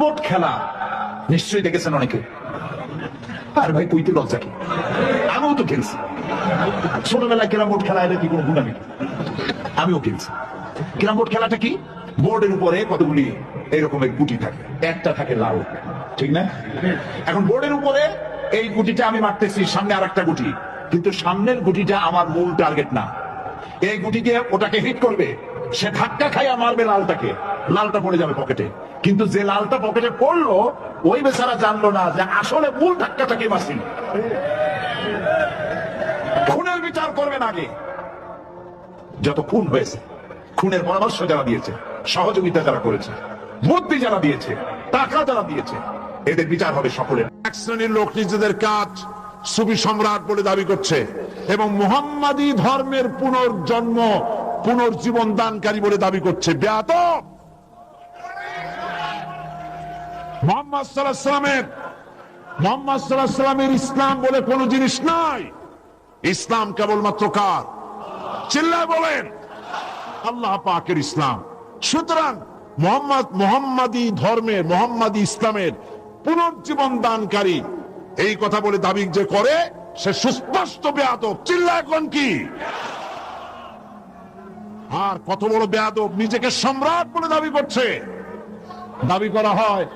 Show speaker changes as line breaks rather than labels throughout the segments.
Board খেলা। নিশ্চয়ই দেখেছেন অনেকে। আর ভাই, কইতে লজ্জা কি? আমিও তো খেলছি। ছোটবেলায় বোর্ড খেলা, এটা কি কোনো গুণামি? আমিও খেলছি। বোর্ড খেলাটা কি? বোর্ডের উপরে কতগুলি এরকম এক গুটি থাকে। একটা থাকে লাল। ঠিক না? এখন বোর্ডের উপরে এই গুটিটা আমি মারতেছি, সামনে আর একটা গুটি কিন্তু সামনের গুটিটা আমার মূল টার্গেট না। এই গুটি দিয়ে ওটাকে হিট করবে, সে ধাক্কা খাইয়া মারবে লালটাকে। লালটা পড়ে যাবে পকেটে কিন্তু যে লালটা পকেটে পড়ল, ওই বেচারা জানলো না যে আসলে মূল ধাক্কাটাকে মারছিল। খুনের বিচার করবেন আগে। যত খুন হয়েছে, খুনের পরামর্শ যারা দিয়েছে, সহযোগিতা যারা করেছে বুদ্ধি যারা দিয়েছে, টাকা যারা দিয়েছে, এদের বিচার হবে সকলের।
এক শ্রেণির লোক নিজেদের কাজ সুবি সম্রাট বলে দাবি করছে এবং মোহাম্মদী ধর্মের পুনর্জন্ম, পুনর্জীবন দানকারী বলে দাবি করছে। ব্যাত! ইসলাম বলে জিনিস নাই। ইসলাম কেবলমাত্র কার? বলেন। আল্লাহ পাকের ইসলাম। সুতরাং মোহাম্মদ, মোহাম্মদী ধর্মের, মোহাম্মদী ইসলামের পুনর্জীবন দানকারী, এই কথা বলে দাবি যে করে, সে সুস্পষ্ট বেয়াদব। চিল্লা এখন কি? আর কত বড় বেয়াদব, নিজেকে সম্রাট বলে দাবি করছে। দাবি করা হয়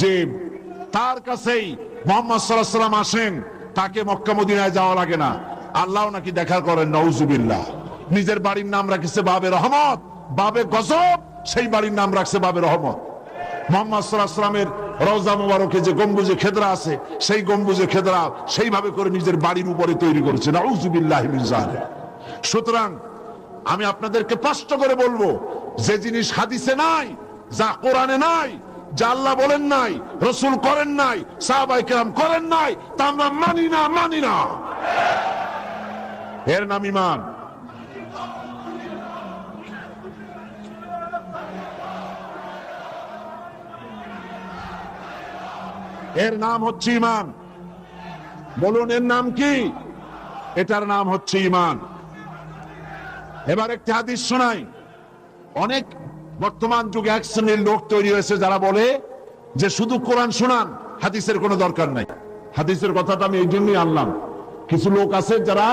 যে তার কাছেই মোহাম্মদ সাল্লাহ সাল্লাম আসেন। তাকে মক্কা মদিনায় যাওয়া লাগে না। আল্লাহ নাকি দেখা করেন নৌজুবিল্লাহ নিজের বাড়ির নাম রাখছে বাবে রহমত। বাবে গজব, সেই বাড়ির নাম রাখছে বাবে রহমত। মোহাম্মদ সাল্লাহ সাল্লামের রওজা যে গম্বুজে খেদরা আছে, সেই গম্বুজে খেদরা সেইভাবে করে নিজের বাড়ির উপরে তৈরি করেছে। নৌজুবিল্লাহ সুতরাং আমি আপনাদেরকে স্পষ্ট করে বলব, যে জিনিস হাদিসে নাই, যা কোরআনে নাই আল্লাহ বলেন নাই, রসুল করেন নাই সাহাবাই কেরাম করেন নাই, তা আমরা মানি না মানি না। এর নাম ইমান এর নাম হচ্ছে ইমান বলুন, এর নাম কি? এটার নাম হচ্ছে ইমান এবার একটি হাদিস শোনাই। অনেক বর্তমান যুগে এক শ্রেণির লোক তৈরি হয়েছে যারা বলে যে শুধু কোরআন শোনান, হাদিসের কোনো দরকার নাই। হাদিসের কথাটা আমি এই জন্যই আনলাম। কিছু লোক আছে যারা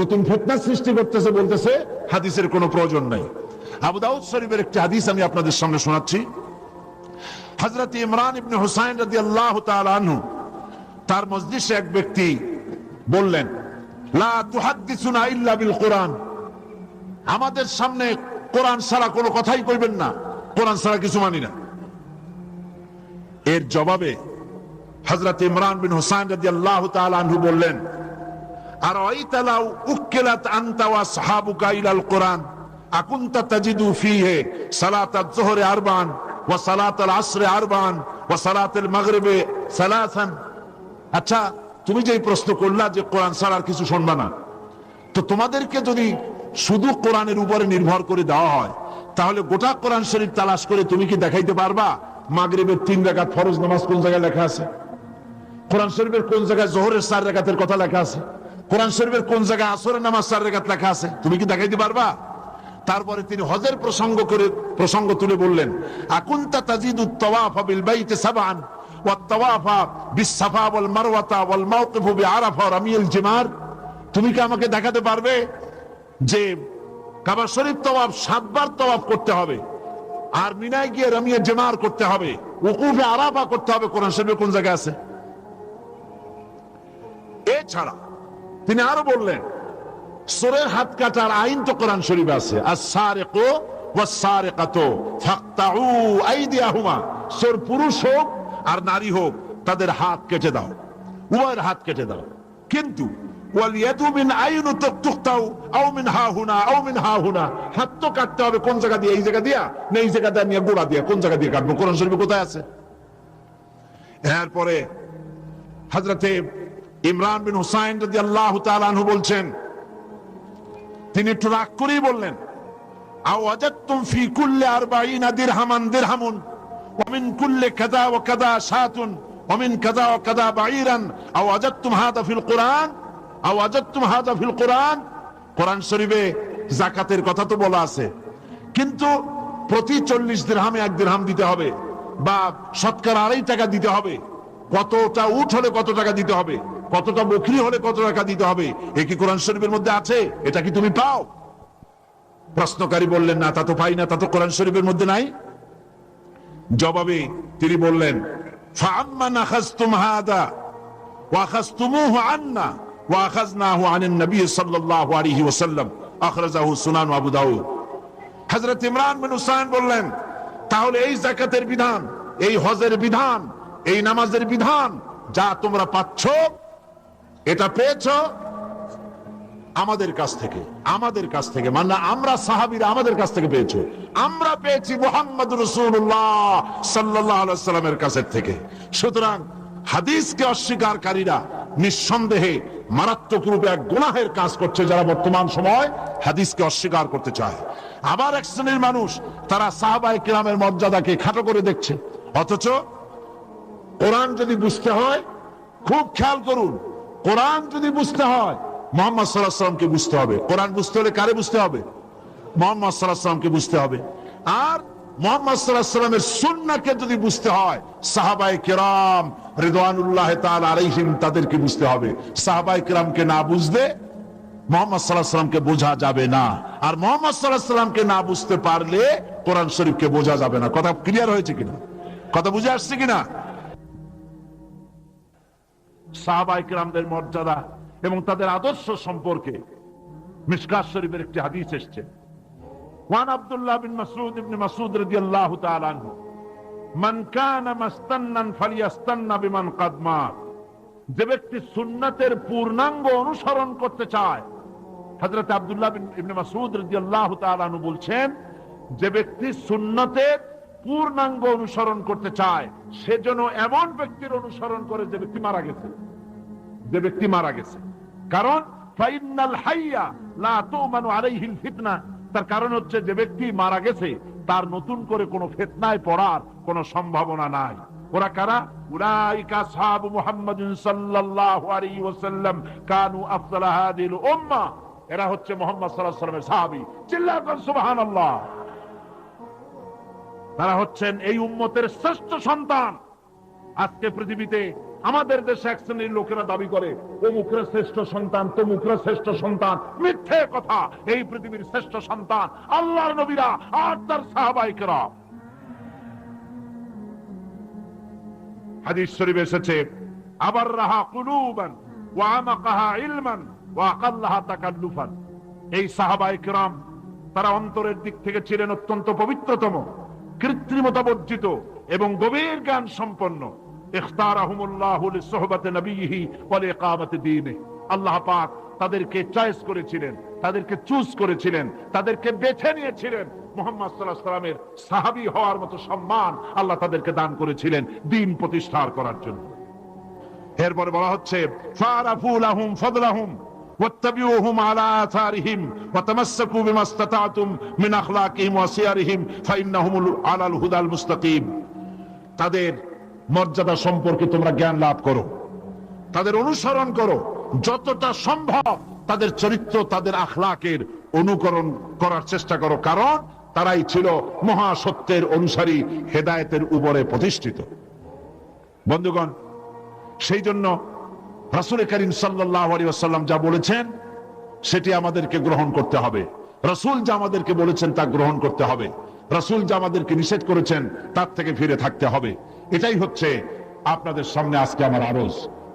নতুন ফেতনা সৃষ্টি করতেছে, বলতেছে হাদিসের কোনো প্রয়োজন নাই। আবু দাউদ শরীফের একটি হাদিস আমি আপনাদের সামনে শোনাচ্ছি। হজরত ইমরান ইবনে হুসাইন রাদি আল্লাহ আনহু তার মসজিদে এক ব্যক্তি বললেন, লা তুহাদ্দিসুনা ইল্লা বিল কোরআন। আমাদের সামনে কোরআন ছাড়া কোনো কথাই কইবেন না। কোরআন ছাড়া কিছু মানি না। এর জবাবে হজরত ইমরান বিন হুসাইন রাদি আল্লাহ আনহু বললেন আর ওয়াইতালাউ উক্কিলাত আনতা ওয়া সাহাবুকা ইলাল কোরআন? আকুনতা তাজিদু ফিহে সালাতাত যুহরে আরবান ওয়া সালাতাল আসরে আরবান ওয়া সালাতাল মাগরিবে সালাসান? আচ্ছা তুমি যে এই প্রশ্ন করলা যে কোরআন ছাড়া আর কিছু শুনবা না, তো তোমাদেরকে যদি শুধু কোরআনের উপরে নির্ভর করে দেওয়া হয়। তাহলে গোটা কোরআন শরীফ তালাশ করে তুমি কি দেখাইতে পারবা? মাগরিবের তিন রেখাত ফরজ নামাজ কোন জায়গায় লেখা আছে? কোরআন শরীফের কোন জায়গায় জোহরের চার রেখাতের কথা লেখা আছে? কোরআন শরীফের কোন জায়গায় আসরের নামাজ চার রেখাত লেখা আছে? তুমি কি দেখাইতে পারবা? তারপরে তিনি হজের প্রসঙ্গ করে, প্রসঙ্গ তুলে বললেন, আকুন্তা তাজিদু তাওয়াফা বিল বাইতি সাবআন ওয়া তাওয়াফা বিস ওয়াল মারওয়াতা ওয়াল মাওকিফু বিআরাফা রামিয়াল জিমার। তুমি কি আমাকে দেখাতে পারবে? যে কাবা শরীফ তওয়াফ সাতবার তওয়াফ করতে হবে। আর মিনায় গিয়ে রামিয়া জেমার করতে হবে। উকুফে আরাফা করতে হবে, কোরআন শরীফের কোন জায়গায় আছে? এছাড়া তিনি আরও বললেন, সোরের হাত কাটার আইন তো কোরআন শরীফ আছে। আর ফাক্তাউ আইদিয়াহুমা। সোর পুরুষ হোক আর নারী হোক, তাদের হাত কেটে দাও। উভয়ের হাত কেটে দাও। কিন্তু হাত তো কাটতে হবে কোন জায়গা দিয়ে? এই জায়গা দিয়া? না জায়গা দিয়ে গোড়া দিয়া কোন জায়গা দিয়ে কাটবো? কোরআন শরীফে কোথায় আছে? এরপরে হজরতে ইমরান বিন হুসাইন যদি আল্লাহ বলছেন, তিনি একটু রাগ করেই বললেন কুল্লি কোরআন। শরীফে জাকাতের কথা তো বলা আছে। কিন্তু প্রতি চল্লিশ দিরহামে এক দিরহাম দিতে হবে বা সৎকার আড়াই টাকা দিতে হবে। কতটা উঠ হলে কত টাকা দিতে হবে? কতটা বকরি হলে কত টাকা দিতে হবে? এ কি কোরআন শরীফের মধ্যে আছে? এটা কি তুমি পাও? প্রশ্নকারী বললেন, না, তা তো পাই না, তা তো কোরআন শরীফের মধ্যে নাই। জবাবে তিনি বললেন ফাম্মা নাখাস্তুম আন্না। বললেন তাহলে এই বিধান, এই হজের বিধান, এই নামাজের বিধান যা তোমরা পাচ্ছ, এটা পেয়েছ আমাদের কাছ থেকে, আমাদের কাছ থেকে। মানে আমরা সাহাবিরা আমাদের কাছ থেকে পেয়েছ। আমরা পেয়েছি মোহাম্মদ রসুল্লাহ সাল্লাহ সাল্লামের কাছের থেকে। সুতরাং হাদিসকে অস্বীকারীরা নিঃসন্দেহে মারাত্মক রূপে এক গুনাহের কাজ করছে যারা বর্তমান সময় হাদিসকে অস্বীকার করতে চায়। আবার এক শ্রেণির মানুষ তারা সাহাবাই কিরামের মর্যাদাকে খাটো করে দেখছে। অথচ কোরআন যদি বুঝতে হয়, খুব খেয়াল করুন, কোরআন যদি বুঝতে হয়, মোহাম্মদ সাল্লাহ সাল্লামকে বুঝতে হবে? কোরআন বুঝতে হলে কারে বুঝতে হবে? মোহাম্মদ সাল্লাহ সাল্লামকে বুঝতে হবে? আর মোহাম্মদ সুন্নাকে যদি বুঝতে হয় সাহাবাই কেরাম আলাইহিম তাদেরকে বুঝতে হবে। সাহাবাই না বুঝলে কোরআন শরীফকে বোঝা যাবে না। কথা ক্লিয়ার হয়েছে কিনা? কথা বুঝে আসছে কিনা? সাহাবাই মর্যাদা এবং তাদের আদর্শ সম্পর্কে মিসকাত শরীফের একটি হাদিস এসছে। ওয়ান কানা মাস্তান্নান ফালিয়াস্তান্না বিমান কাদ মাত যে ব্যক্তি সুন্নাতের পূর্ণাঙ্গ অনুসরণ করতে চায়, হযরত আব্দুল্লাহ বিন ইবনে রাদিয়াল্লাহু তাআলা বলছেন, যে ব্যক্তি সুন্নতের পূর্ণাঙ্গ অনুসরণ করতে চায়, সে যেন এমন ব্যক্তির অনুসরণ করে যে ব্যক্তি মারা গেছে। যে ব্যক্তি মারা গেছে। কারণ ফাইনাল হাইয়া লা তুমানু আলাইহিল ফিতনা। তার কারণ হচ্ছে যে ব্যক্তি মারা গেছে, তার নতুন করে কোনো ফিতনায় পড়ার কোনো সম্ভাবনা নাই। ওরা কারা? এরা হচ্ছে মুহাম্মদ তারা হচ্ছেন এই উম্মতের শ্রেষ্ঠ সন্তান। আজকে পৃথিবীতে আমাদের দেশে এক শ্রেণির লোকেরা দাবি করে ও মুখের শ্রেষ্ঠ সন্তান তো মুখের শ্রেষ্ঠ সন্তান। মিথ্যে কথা। এই পৃথিবীর শ্রেষ্ঠ সন্তান আল্লাহর নবীরা আর তার সাহাবাইকেরা। হাদিস শরীফ এসেছে আবার রাহা কুলুবান ইলমান তাকাল্লুফান। এই সাহাবায়ে কেরাম তারা অন্তরের দিক থেকে ছিলেন অত্যন্ত পবিত্রতম, কৃত্রিমতা বর্জিত এবং গভীর জ্ঞান সম্পন্ন। ইখতারাহুমুল্লাহু লিসহবাতি নবিয়িহি ওয়া লিইকামাতি দীনিহি আল্লাহ পাক তাদেরকে চয়েস করেছিলেন তাদেরকে চুজ করেছিলেন তাদেরকে বেছে নিয়েছিলেন মোহাম্মদ সাল্লাহ সাল্লামের সাহাবী হওয়ার মতো সম্মান আল্লাহ তাদেরকে দান করেছিলেন দিন প্রতিষ্ঠার করার জন্য এরপরে বলা হচ্ছে ফারাফু লাহুম ফাদলাহুম واتبعوهم على آثارهم وتمسكوا بما استطعتم من أخلاقهم وسيرهم فإنهم على الهدى المستقيم তাদের মর্যাদা সম্পর্কে তোমরা জ্ঞান লাভ করো। তাদের অনুসরণ করো। যতটা সম্ভব তাদের চরিত্র, তাদের আখলাকের অনুকরণ করার চেষ্টা করো। কারণ তারাই ছিল মহাসত্যের অনুসারী, হেদায়তের উপরে প্রতিষ্ঠিত। বন্ধুগণ, সেই জন্য রাসুল করিম আসাল্লাম যা বলেছেন, সেটি আমাদেরকে গ্রহণ করতে হবে। রসুল যা আমাদেরকে বলেছেন তা গ্রহণ করতে হবে। রসুল যা আমাদেরকে নিষেধ করেছেন, তার থেকে ফিরে থাকতে হবে। এটাই হচ্ছে আপনাদের সামনে আজকে আমার আরজ।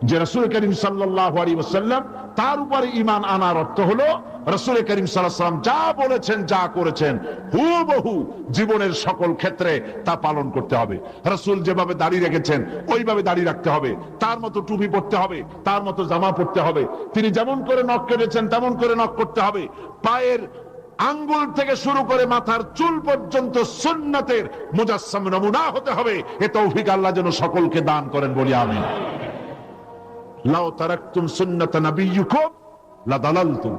যে রসুল করিম ওসাল্লাম তার উপরে ইমান আনার অর্থ হলো, রসুল করিম সাল্লাম যা বলেছেন, যা করেছেন, হুবহু জীবনের সকল ক্ষেত্রে তা পালন করতে হবে। রসুল যেভাবে দাড়ি রেখেছেন, ওইভাবে দাড়ি রাখতে হবে। তার মতো টুপি পরতে হবে, তার মতো জামা পরতে হবে। তিনি যেমন করে নখ কেটেছেন, তেমন করে নখ করতে হবে। পায়ের আঙ্গুল থেকে শুরু করে মাথার চুল পর্যন্ত সুন্নাতের মুজাসম নমুনা হতে হবে। এ তৌফিক আল্লাহ যেন সকলকে দান করেন বলি আমি লাও তারাকতুম সুন্নাত নাবিয়্যিকুম লাদালালতুম।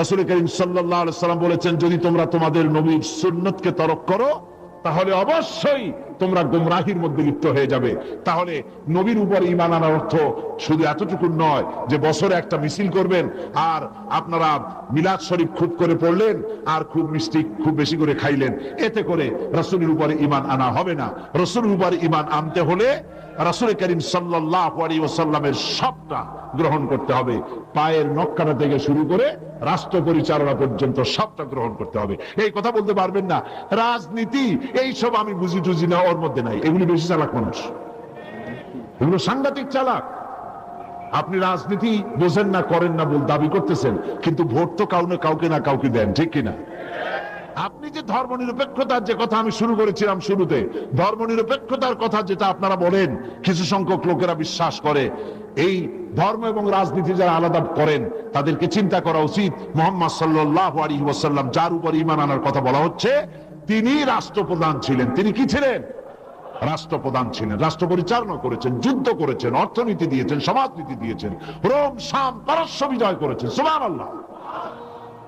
রাসূল করিম সাল্লাল্লাহু আলাইহি সাল্লাম বলেছেন, যদি তোমরা তোমাদের নবীর সুন্নতকে তরক করো, তাহলে অবশ্যই তোমরা গোমরাহির মধ্যে লিপ্ত হয়ে যাবে। তাহলে নবীর উপর ইমান আনার অর্থ শুধু এতটুকু নয় যে বছরে একটা মিছিল করবেন আর আপনারা মিলাদ শরীফ খুব করে পড়লেন আর খুব মিষ্টি খুব বেশি করে খাইলেন। এতে করে রসুলের উপরে ইমান আনা হবে না। রসুলের উপরে ইমান আনতে হলে রাসুল করিম সাল্লাহ আলী ওসাল্লামের সবটা গ্রহণ করতে হবে। পায়ের নক্কাটা থেকে শুরু করে রাষ্ট্র পরিচালনা পর্যন্ত সবটা গ্রহণ করতে হবে। এই কথা বলতে পারবেন না। রাজনীতি এই সব আমি বুঝি টুঝি না। ওর মধ্যে নাই। এগুলি বেশি চালাক মানুষ। এগুলো সাংঘাতিক চালাক। আপনি রাজনীতি বোঝেন না, করেন না বল দাবি করতেছেন, কিন্তু ভোট তো কাউ না কাউকে না কাউকে দেন, ঠিক কিনা? আপনি যে ধর্ম নিরপেক্ষতার যে কথা আমি শুরু করেছিলাম শুরুতে ধর্ম নিরপেক্ষতার কথা যেটা আপনারা বলেন, কিছু সংখ্যক লোকেরা বিশ্বাস করে, এই ধর্ম এবং রাজনীতি যারা আলাদা করেন, তাদেরকে চিন্তা করা উচিত। মোহাম্মদ সাল্লাহ আলী ওয়াসাল্লাম, যার উপর ইমান আনার কথা বলা হচ্ছে তিনি রাষ্ট্রপ্রধান ছিলেন। তিনি কি ছিলেন? রাষ্ট্রপ্রধান ছিলেন। রাষ্ট্র পরিচালনা করেছেন, যুদ্ধ করেছেন, অর্থনীতি দিয়েছেন, সমাজনীতি দিয়েছেন, রোম, শাম, পারস্য বিজয় করেছেন। সুমান আল্লাহ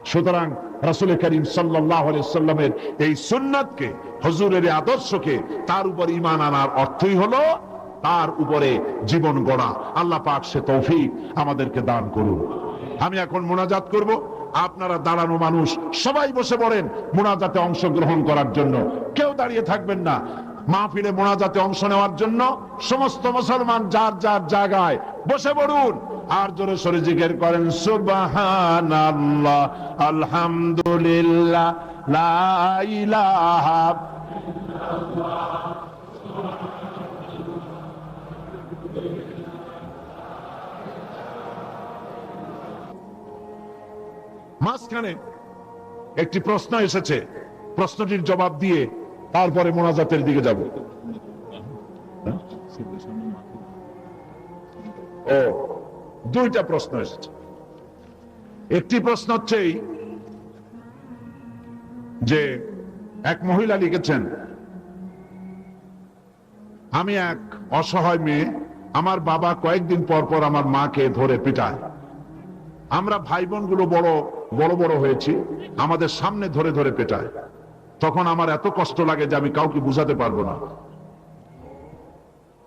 সুতরাং রাসুল করিম সাল্লামের এই সুন্নাতকে, হজুরের আদর্শকে, তার উপর ইমান আনার অর্থই হলো, তার উপরে জীবন গড়া। আল্লাহ পাক সে তৌফিক আমাদেরকে দান করুন। আমি এখন মোনাজাত করব। আপনারা দাঁড়ানো মানুষ, সবাই বসে পড়েন মোনাজাতে অংশগ্রহণ করার জন্য। কেউ দাঁড়িয়ে থাকবেন না। মাহফিলে মোনাজাতে অংশ নেওয়ার জন্য সমস্ত মুসলমান যার যার জায়গায় বসে পড়ুন। আর জোরে সরে জিজ্ঞের করেন সুবাহান আলহামদুলিল্লাহ, লা মাঝখানে একটি প্রশ্ন এসেছে। প্রশ্নটির জবাব দিয়ে তারপরে মোনাজাতের দিকে যাব। ও, দুইটা প্রশ্ন এসেছে। একটি প্রশ্ন হচ্ছে যে এক মহিলা লিখেছেন, আমি এক অসহায় মেয়ে, আমার বাবা কয়েকদিন পর পর আমার মাকে ধরে পিটায়। আমরা ভাই বোনগুলো বড় বড় বড় হয়েছি, আমাদের সামনে ধরে ধরে পেটায়। তখন আমার এত কষ্ট লাগে যে আমি কাউকে বুঝাতে পারব না।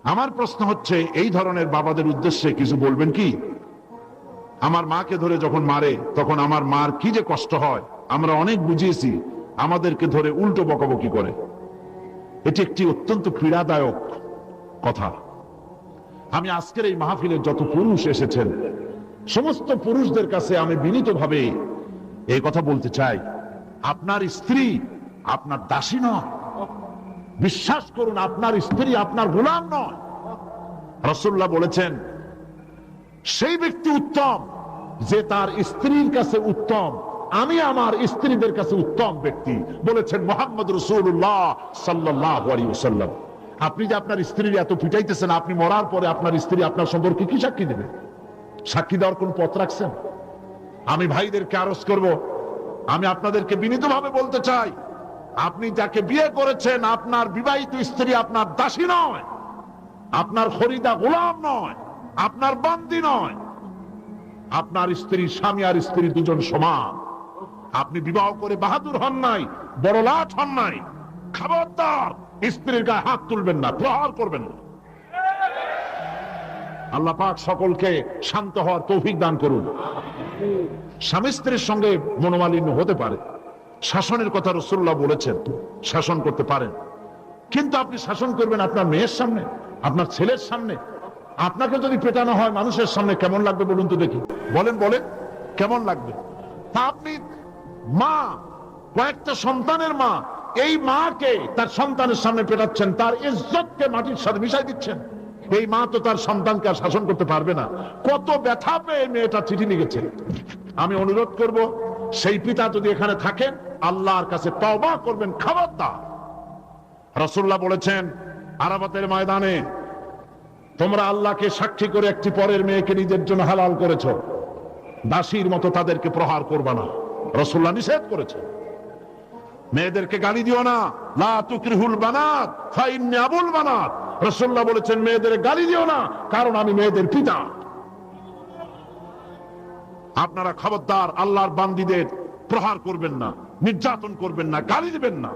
আমার প্রশ্ন হচ্ছে, এই ধরনের বাবাদের উদ্দেশ্যে কিছু বলবেন কি? আমার মাকে ধরে যখন মারে, তখন আমার মার কি যে কষ্ট হয়, আমরা অনেক বুঝিয়েছি, আমাদেরকে ধরে উল্টো বকাবকি করে। এটি একটি অত্যন্ত পীড়াদায়ক কথা। আমি আজকের এই মাহফিলের যত পুরুষ এসেছেন সমস্ত পুরুষদের কাছে আমি বিনীতভাবে এই কথা বলতে চাই। আপনার স্ত্রী আপনার দাসী নয়। বিশ্বাস করুন, আপনার স্ত্রী আপনার গোলাম নয়। রসুল্লাহ বলেছেন, সেই ব্যক্তি উত্তম যে তার স্ত্রীর কাছে উত্তম, আমি আমার স্ত্রীদের কাছে উত্তম ব্যক্তি, বলেছেন মোহাম্মদ রসুল্লাহ সাল্লাহ আপনি যে আপনার স্ত্রীর এত পিটাইতেছেন, আপনি মরার পরে আপনার স্ত্রী আপনার সম্পর্কে কি সাক্ষী দেবে? সাক্ষী দেওয়ার কোন পথ রাখছেন? আমি ভাইদেরকে আরজ করব। আমি আপনাদেরকে বিনীতভাবে বলতে চাই, আপনি যাকে বিয়ে করেছেন, আপনার বিবাহিত স্ত্রী আপনার দাসী নয়, আপনার খরিদা গোলাম নয়, আপনার বান্দি নয়, আপনার স্ত্রী স্বামী আর স্ত্রী দুজন সমান। আপনি বিবাহ করে বাহাদুর হন নাই, বড় লাট হন নাই খাবার খবরদার, স্ত্রীর গায়ে হাত তুলবেন না, প্রহার করবেন না। আল্লাহ পাক সকলকে শান্ত হওয়ার তৌফিক দান করুন। স্বামী স্ত্রীর সঙ্গে মনোমালিন্য হতে পারে। শাসনের কথা রসুল্লাহ বলেছেন, শাসন করতে পারেন। কিন্তু আপনি শাসন করবেন আপনার মেয়ের সামনে, আপনার ছেলের সামনে। আপনাকে যদি পেটানো হয় মানুষের সামনে, কেমন লাগবে বলুন তো দেখি? বলেন বলেন, কেমন লাগবে? তা আপনি মা, কয়েকটা সন্তানের মা, এই মাকে তার সন্তানের সামনে পেটাচ্ছেন, তার ইজ্জতকে মাটির সাথে মিশাই দিচ্ছেন। এই মা তো তার সন্তানকে আর শাসন করতে পারবে না। কত ব্যথা পেয়ে মেয়েটা চিঠি লিখেছে। আমি অনুরোধ করব, সেই পিতা যদি এখানে থাকেন, আল্লাহর কাছে তওবা করবেন, খবরদার। রসুল্লাহ বলেছেন আরাবাতের ময়দানে তোমরা আল্লাহকে সাক্ষী করে একটি পরের মেয়েকে নিজের জন্য হালাল করেছ। দাসীর মতো তাদেরকে প্রহার করবা না। রসুল্লাহ নিষেধ করেছে। মেয়েদেরকে গালি দিও না। লা তুকরিহুল বানাত, ফাইন্নি আবুল বানাত। রসুল্লাহ বলেছেন, মেয়েদের গালি দিও না, কারণ আমি মেয়েদের পিতা। আপনারা খবরদার, আল্লাহর বান্দিদের প্রহার করবেন না, নির্যাতন করবেন না, গালি দিবেন না।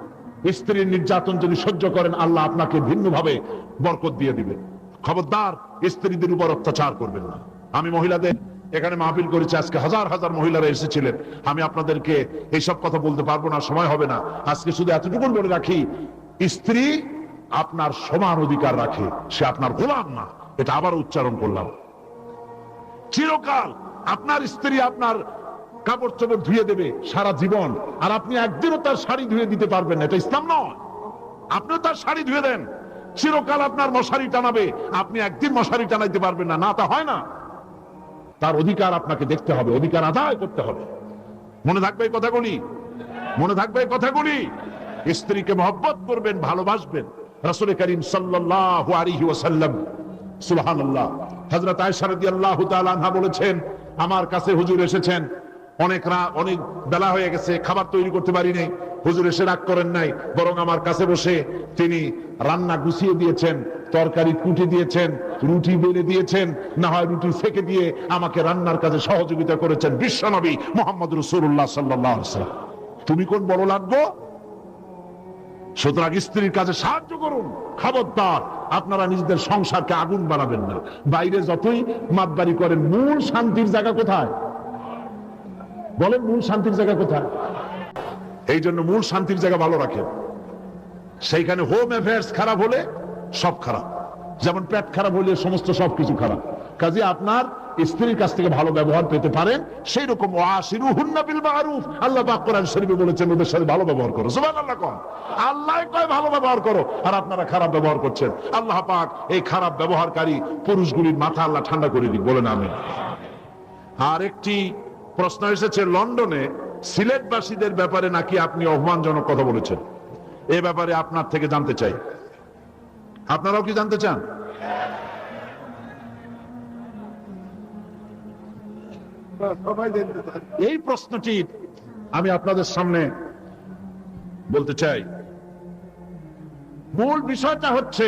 স্ত্রীর নির্যাতন যদি সহ্য করেন, আল্লাহ আপনাকে ভিন্নভাবে বরকত দিয়ে দিবে। খবরদার, স্ত্রীদের উপর অত্যাচার করবেন না। আমি মহিলাদের এখানে মাহফিল করেছি, আজকে হাজার হাজার মহিলারা এসেছিলেন। আমি আপনাদেরকে এইসব কথা বলতে পারব না, সময় হবে না। আজকে শুধু এতটুকু বলে রাখি, স্ত্রী আপনার সমান অধিকার রাখে, সে আপনার গোলাম না। এটা আবার উচ্চারণ করলাম। চিরকাল আপনার স্ত্রী আপনার কাপড় চোপড় ধুয়ে দেবে সারা জীবন, আর আপনি একদিনও তার শাড়ি ধুয়ে দিতে পারবেন এটা ইসলাম নয়। আপনিও তার শাড়ি ধুয়ে দেন। চিরকাল আপনার মশারি টানাবে, আপনি একদিন মশারি টানাইতে পারবেন না। না, তা হয় না। তার অধিকার আপনাকে দেখতে হবে, অধিকার আদায় করতে হবে। মনে থাকবে কথাগুলি? মনে থাকবে কথাগুলি? স্ত্রীকে মহব্বত করবেন, ভালোবাসবেন। রাসূল করিম হযরত আয়েশা রাদিয়াল্লাহু তাআলা আনহা বলেছেন, আমার কাছে হুজুর এসেছেন, অনেক রাত অনেক বেলা হয়ে গেছে, খাবার তৈরি করতে পারি নাই, হুজুর এসে রাগ করেন নাই, বরং আমার কাছে বসে তিনি রান্না গুছিয়ে দিয়েছেন, তরকারি কুটি দিয়েছেন, রুটি বেলে দিয়েছেন, না হয় রুটি ফেঁকে দিয়ে আমাকে রান্নার কাজে সহযোগিতা করেছেন বিশ্বনবী মোহাম্মদ রসুল্লাহ সাল্লাহ তুমি কোন বড় লাগবো? সুতরাং স্ত্রীর কাজে সাহায্য করুন। খবরদার, আপনারা নিজেদের সংসারকে আগুন বানাবেন না। বাইরে যতই মাতবাড়ি করেন, মূল শান্তির জায়গা কোথায়? বলেন মূল শান্তির জায়গা কোথায়? এই জন্য মূল শান্তির জায়গা ভালো রাখেন। সেইখানে হোম অ্যাফেয়ার্স খারাপ হলে সব খারাপ। যেমন পেট খারাপ হলে সমস্ত সবকিছু খারাপ। কাজে আপনার স্ত্রীর কাছ থেকে ভালো ব্যবহার পেতে পারেন সেই রকম আল্লাহ বলেছেন, ওদের সাথে ভালো ব্যবহার করো। আল্লাহ কয়, ভালো ব্যবহার করো। আর আপনারা খারাপ ব্যবহার করছেন। আল্লাহ পাক এই খারাপ ব্যবহারকারী পুরুষগুলির মাথা আল্লাহ ঠান্ডা করে দিক আর একটি প্রশ্ন এসেছে, লন্ডনে সিলেটবাসীদের ব্যাপারে নাকি আপনি অপমানজনক কথা বলেছেন? এ ব্যাপারে আপনার থেকে জানতে চাই। আপনারাও কি জানতে চান? এই প্রশ্নটি আমি আপনাদের সামনে বলতে চাই। মূল বিষয়টা হচ্ছে,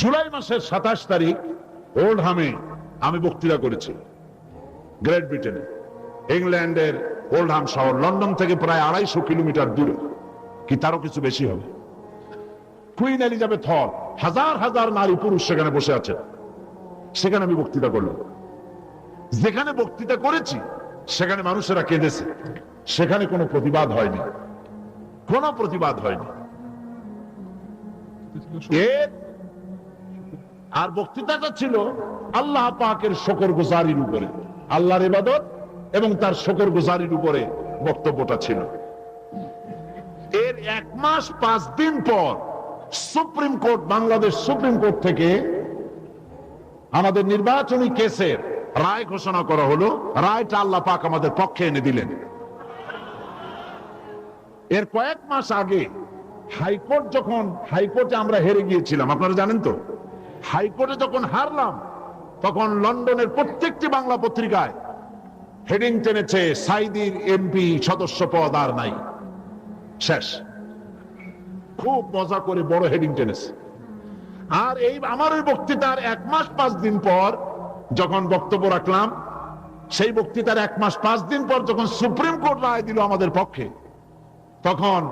জুলাই মাসের সাতাশ তারিখ, ওল্ড হামে আমি বক্তৃতা করেছি, গ্রেট ব্রিটেনে। ইংল্যান্ডের ওল্ডহাম শহর, লন্ডন থেকে প্রায় আড়াইশো কিলোমিটার দূরে। কি তারও কিছু বেশি হবে? কুইন এলিজাবেথ হল হাজার হাজার নারী পুরুষ সেখানে বসে আছে সেখানে আমি বক্তৃতা করলাম। যেখানে বক্তৃতা করেছি, সেখানে মানুষেরা কেঁদেছে। সেখানে কোনো প্রতিবাদ হয়নি। কোনো প্রতিবাদ হয়নি। আর বক্তৃতাটা ছিল আল্লাহ পাকের শকর গুজারির উপরে। আল্লাহর ইবাদত এবং তার শকর গুজারির উপরে বক্তব্যটা ছিল। এর এক মাস পাঁচ দিন পর supreme court, Bangladesh supreme court থেকে আমাদের নির্বাচনী কেসের রায় ঘোষণা করা হলো। রায়টা আল্লাহ পাক আমাদের পক্ষে এনে দিলেন। এর কয়েক মাস আগে হাইকোর্ট যখন, হাইকোর্টে আমরা হেরে গিয়েছিলাম, আপনারা জানেন তো? হাইকোর্টে যখন হারলাম, তখন লন্ডনের প্রত্যেকটি বাংলা পত্রিকায় হেডিং টেনেছে সাইদির এমপি সদস্য পদ আর নাই। শেষ। খুব মজা করে বড় হেডিং টেনেছে। আর এই আমার ওই বক্তৃতার এক মাস পাঁচ দিন পর যখন বক্তব্য রাখলাম, সেই বক্তৃতার এক মাস পাঁচ দিন পর যখন সুপ্রিম কোর্ট রায় দিল আমাদের পক্ষে, তখন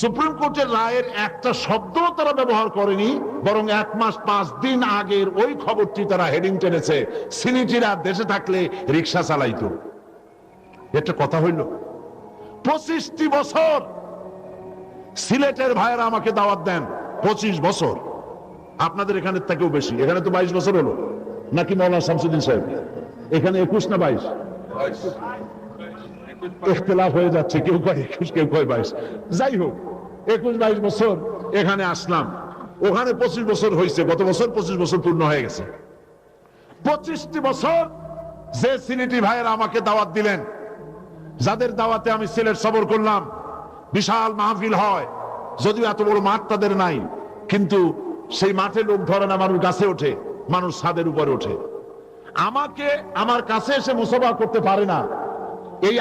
সুপ্রিম কোর্টের রায়ের একটা শব্দ তারা ব্যবহার করেনি, বরং এক মাস পাঁচ দিন আগের ওই খবরটি তারা হেডিং টেনেছে সিনিটিরা দেশে থাকলে রিক্সা চালাইত। একটা কথা হইল, পঁচিশটি বছর সিলেটের ভাইয়েরা আমাকে দাওয়াত দেন। পঁচিশ বছর। আপনাদের এখানে থেকেও বেশি। এখানে তো বাইশ বছর হলো। নাকি মৌলানা শামসুদ্দিন সাহেব? এখানে একুশ না বাইশ? ইখতলাফ হয়ে যাচ্ছে। কেউ কয় একুশ, কেউ কয় বাইশ। যাই হোক, একুশ, বাইশ বছর এখানে আসলাম। ওখানে পঁচিশ বছর হয়েছে। গত বছর পঁচিশ বছর পূর্ণ হয়ে গেছে। পঁচিশটি বছর যে সিনেটি ভাইয়েরা আমাকে দাওয়াত দিলেন, যাদের দাওয়াতে আমি সিলেট সবর করলাম, বিশাল মাহফিল হয়। যদিও এত বড় মাঠ তাদের নাই, কিন্তু সেই মাঠে লোক ধরে না, মানুষ গাছে ওঠে, মানুষ ছাদের উপরে ওঠে। আমাকে আমার কাছে এসে মুসফা করতে পারে না। এই